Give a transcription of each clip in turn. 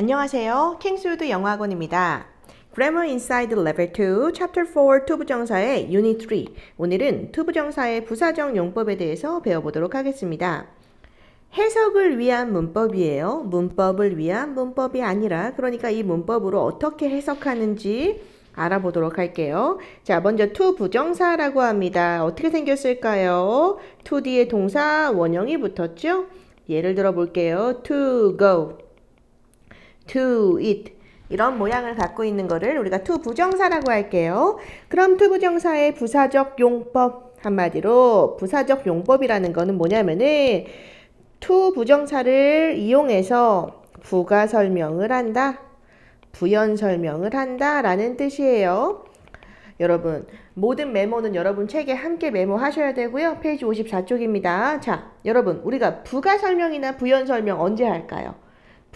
안녕하세요. 킹스우드 영어학원입니다. Grammar Inside Level 2, Chapter 4 투부정사의 Unit 3. 오늘은 투부정사의 부사적 용법에 대해서 배워보도록 하겠습니다. 해석을 위한 문법이에요. 문법을 위한 문법이 아니라 그러니까 이 문법으로 어떻게 해석하는지 알아보도록 할게요. 자, 먼저 to 부정사라고 합니다. 어떻게 생겼을까요? to 뒤에 동사 원형이 붙었죠? 예를 들어 볼게요. to go, to eat 이런 모양을 갖고 있는 거를 우리가 to 부정사라고 할게요. 그럼 to 부정사의 부사적 용법 한마디로 부사적 용법이라는 거는 뭐냐면은 to 부정사를 이용해서 부가 설명을 한다. 부연 설명을 한다라는 뜻이에요. 여러분, 모든 메모는 여러분 책에 함께 메모하셔야 되고요. 페이지 54쪽입니다. 자, 여러분, 우리가 부가 설명이나 부연 설명 언제 할까요?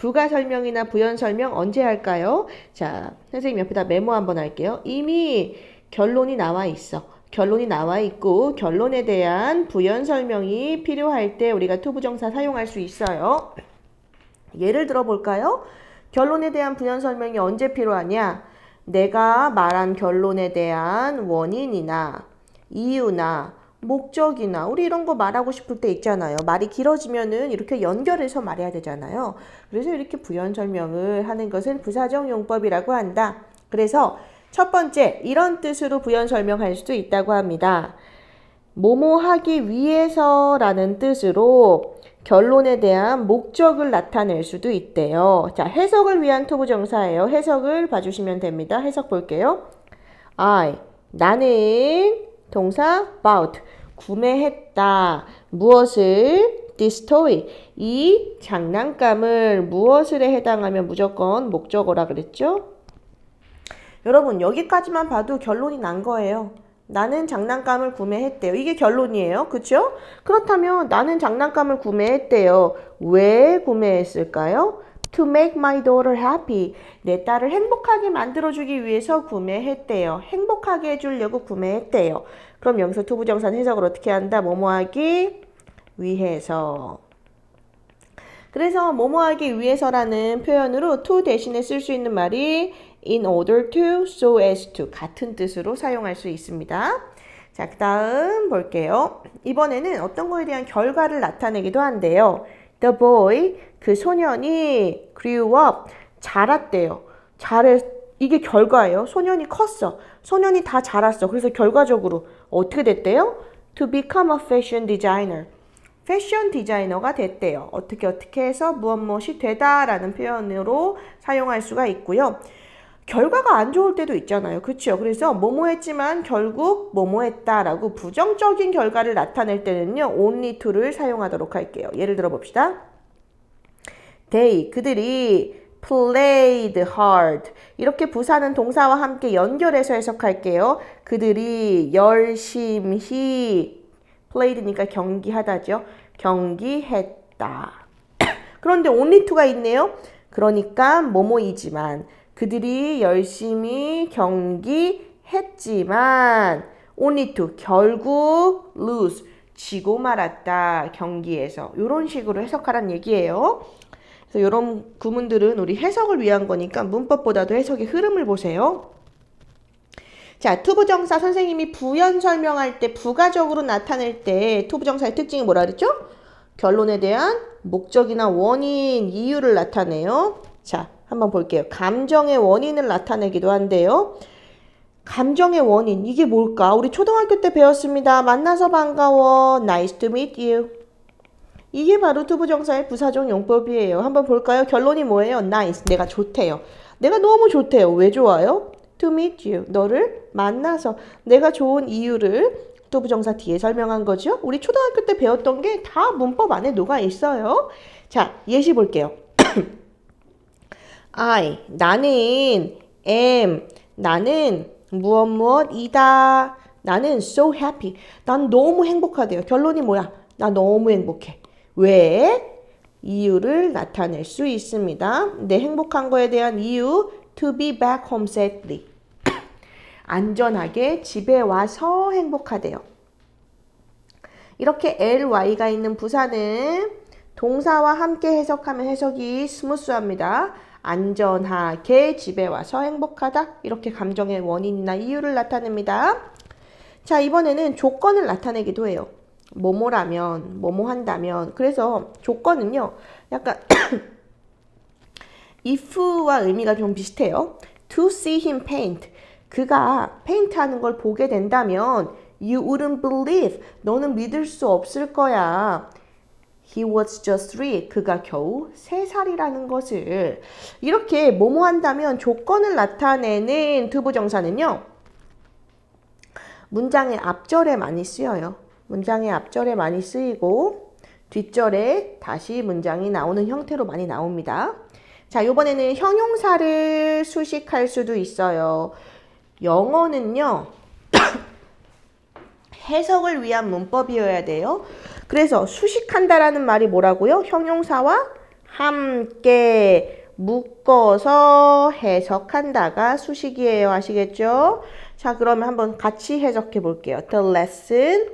부가 설명이나 부연 설명 언제 할까요? 자, 선생님 옆에다 메모 한번 할게요. 이미 결론이 나와 있어. 결론이 나와 있고 결론에 대한 부연 설명이 필요할 때 우리가 투부정사 사용할 수 있어요. 예를 들어 볼까요? 결론에 대한 부연 설명이 언제 필요하냐? 내가 말한 결론에 대한 원인이나 이유나 목적이나 우리 이런 거 말하고 싶을 때 있잖아요. 말이 길어지면은 이렇게 연결해서 말해야 되잖아요. 그래서 이렇게 부연 설명을 하는 것을 부사적 용법이라고 한다. 그래서 첫 번째 이런 뜻으로 부연 설명할 수도 있다고 합니다. 뭐뭐 하기 위해서라는 뜻으로 결론에 대한 목적을 나타낼 수도 있대요. 자, 해석을 위한 투부정사예요. 해석을 봐주시면 됩니다. 해석 볼게요. I, 나는 동사 about, 구매했다. 무엇을? this toy. 이 장난감을 무엇을에 해당하면 무조건 목적어라 그랬죠? 여러분, 여기까지만 봐도 결론이 난 거예요. 나는 장난감을 구매했대요. 이게 결론이에요. 그쵸? 그렇다면 나는 장난감을 구매했대요. 왜 구매했을까요? To make my daughter happy. 내 딸을 행복하게 만들어주기 위해서 구매했대요. 행복하게 해주려고 구매했대요. 그럼 여기서 투부정산 해석을 어떻게 한다? 뭐뭐하기 위해서. 그래서 뭐뭐하기 위해서라는 표현으로 to 대신에 쓸 수 있는 말이 in order to, so as to 같은 뜻으로 사용할 수 있습니다. 자, 그 다음 볼게요. 이번에는 어떤 거에 대한 결과를 나타내기도 한데요. The boy, 그 소년이 grew up, 자랐대요. 자래, 이게 결과예요. 소년이 컸어. 소년이 다 자랐어. 그래서 결과적으로 어떻게 됐대요? To become a fashion designer. 패션 디자이너가 됐대요. 어떻게 어떻게 해서 무엇 무엇이 되다라는 표현으로 사용할 수가 있고요. 결과가 안 좋을 때도 있잖아요. 그렇죠? 그래서 뭐뭐 했지만 결국 뭐뭐 했다라고 부정적인 결과를 나타낼 때는요. only to를 사용하도록 할게요. 예를 들어 봅시다. they 그들이 played hard 이렇게 부사는 동사와 함께 연결해서 해석할게요. 그들이 열심히 played니까 경기하다죠. 경기했다. 그런데 only to가 있네요. 그러니까 뭐뭐이지만 그들이 열심히 경기했지만 only to 결국 lose 지고 말았다 경기에서 이런 식으로 해석하란 얘기예요. 그래서 이런 구문들은 우리 해석을 위한 거니까 문법보다도 해석의 흐름을 보세요. 자, 투부정사 선생님이 부연 설명할 때 부가적으로 나타낼 때 투부정사의 특징이 뭐라 그랬죠? 결론에 대한 목적이나 원인, 이유를 나타내요. 자, 한번 볼게요. 감정의 원인을 나타내기도 한데요. 감정의 원인, 이게 뭘까? 우리 초등학교 때 배웠습니다. 만나서 반가워. Nice to meet you. 이게 바로 투부정사의 부사적 용법이에요. 한번 볼까요? 결론이 뭐예요? Nice. 내가 좋대요. 내가 너무 좋대요. 왜 좋아요? To meet you. 너를 만나서. 내가 좋은 이유를 투부정사 뒤에 설명한 거죠. 우리 초등학교 때 배웠던 게 다 문법 안에 녹아 있어요. 자, 예시 볼게요. I 나는 am 나는 무엇 무엇이다. 나는 so happy. 난 너무 행복하대요. 결론이 뭐야? 나 너무 행복해. 왜? 이유를 나타낼 수 있습니다. 내 행복한 거에 대한 이유 to be back home safely. 안전하게 집에 와서 행복하대요. 이렇게 ly가 있는 부사는 동사와 함께 해석하면 해석이 스무스합니다. 안전하게 집에 와서 행복하다. 이렇게 감정의 원인이나 이유를 나타냅니다. 자, 이번에는 조건을 나타내기도 해요. 뭐뭐라면, 뭐뭐 한다면. 그래서 조건은요, 약간 if와 의미가 좀 비슷해요. To see him paint. 그가 페인트 하는 걸 보게 된다면 you wouldn't believe. 너는 믿을 수 없을 거야. He was just three. 그가 겨우 세 살이라는 것을 이렇게 뭐뭐 한다면 조건을 나타내는 투부정사는요. 문장의 앞절에 많이 쓰여요. 문장의 앞절에 많이 쓰이고 뒷절에 다시 문장이 나오는 형태로 많이 나옵니다. 자, 이번에는 형용사를 수식할 수도 있어요. 영어는요. 해석을 위한 문법이어야 돼요. 그래서 수식한다라는 말이 뭐라고요? 형용사와 함께 묶어서 해석한다가 수식이에요. 아시겠죠? 자, 그러면 한번 같이 해석해 볼게요. The lesson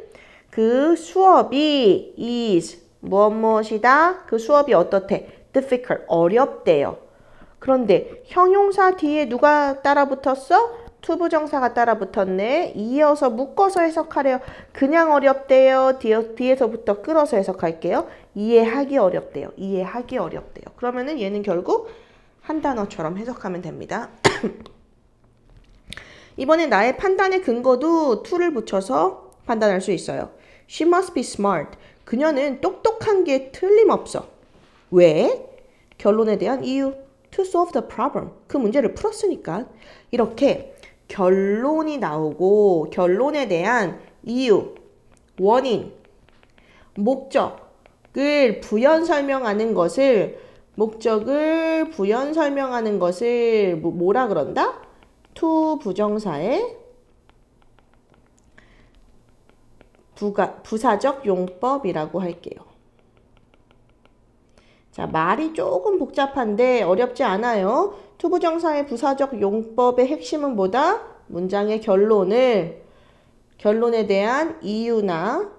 그 수업이 is 무엇 무엇이다. 그 수업이 어떻대? difficult 어렵대요. 그런데 형용사 뒤에 누가 따라 붙었어? 투부정사가 따라 붙었네. 이어서 묶어서 해석하래요. 그냥 어렵대요. 뒤에, 뒤에서부터 끌어서 해석할게요. 이해하기 어렵대요. 이해하기 어렵대요. 그러면은 얘는 결국 한 단어처럼 해석하면 됩니다. 이번에 나의 판단의 근거도 to를 붙여서 판단할 수 있어요. She must be smart. 그녀는 똑똑한 게 틀림없어. 왜? 결론에 대한 이유. To solve the problem. 그 문제를 풀었으니까. 이렇게 결론이 나오고 결론에 대한 이유, 원인, 목적을 부연 설명하는 것을 목적을 부연 설명하는 것을 뭐- 뭐라 그런다? to 부정사의 부가, 부사적 용법이라고 할게요. 자, 말이 조금 복잡한데 어렵지 않아요. 투부정사의 부사적 용법의 핵심은 뭐다? 문장의 결론을 결론에 대한 이유나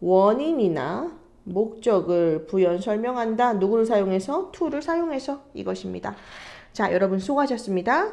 원인이나 목적을 부연 설명한다. 누구를 사용해서? to를 사용해서 이것입니다. 자, 여러분 수고하셨습니다.